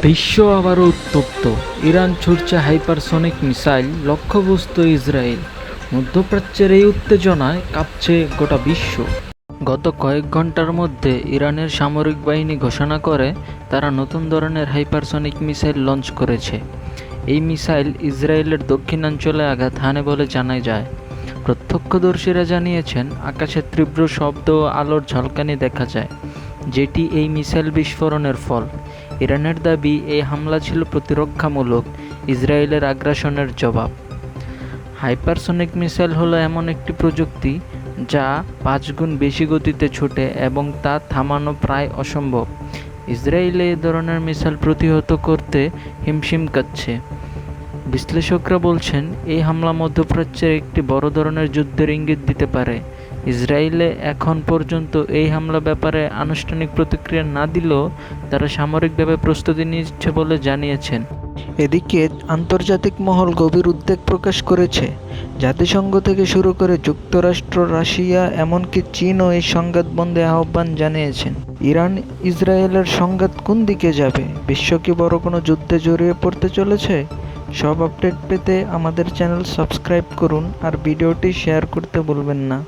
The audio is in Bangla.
বিশ্ব আবারও উত্তপ্ত। ইরান ছুটছে হাইপারসনিক মিসাইল, লক্ষ্যবস্তু ইসরায়েল। মধ্যপ্রাচ্যের এই উত্তেজনায় কাঁপছে গোটা বিশ্ব। গত কয়েক ঘণ্টার মধ্যে ইরানের সামরিক বাহিনী ঘোষণা করে তারা নতুন ধরনের হাইপারসনিক মিসাইল লঞ্চ করেছে। এই মিসাইল ইসরায়েলের দক্ষিণাঞ্চলে আঘাত হানে বলে জানা যায়। প্রত্যক্ষদর্শীরা জানিয়েছেন, আকাশে তীব্র শব্দ ও আলোর ঝলকানি দেখা যায়। যেটি এই মিসাইল বিস্ফোরণের ফল। ইরানের দাবি, এই হামলা ছিল প্রতিরক্ষামূলক, ইসরায়েলের আগ্রাসনের জবাব। হাইপারসনিক মিসাইল হলো এমন একটি প্রযুক্তি যা পাঁচ গুণ বেশি গতিতে ছোটে এবং তা থামানো প্রায় অসম্ভব। ইসরায়েলে এ ধরনের মিসাইল প্রতিহত করতে হিমশিম কাচ্ছে। বিশ্লেষকরা বলছেন, এই হামলা মধ্যপ্রাচ্যের একটি বড় ধরনের যুদ্ধের ইঙ্গিত দিতে পারে। ইসরায়েলে এখন পর্যন্ত এই হামলা ব্যাপারে আনুষ্ঠানিক প্রতিক্রিয়া না দিলেও তারা সামরিকভাবে প্রস্তুতি নিচ্ছে বলে জানিয়েছেন। এদিকে আন্তর্জাতিক মহল গভীর উদ্বেগ প্রকাশ করেছে। জাতিসংঘ থেকে শুরু করে যুক্তরাষ্ট্র, রাশিয়া, এমনকি চীনও এই সংঘাত বন্ধে আহ্বান জানিয়েছেন। ইরান, ইসরায়েলের সংঘাত কোন দিকে যাবে? বিশ্ব কি বড় কোনো যুদ্ধে জড়িয়ে পড়তে চলেছে? সব আপডেট পেতে আমাদের চ্যানেল সাবস্ক্রাইব করুন আর ভিডিওটি শেয়ার করতে ভুলবেন না।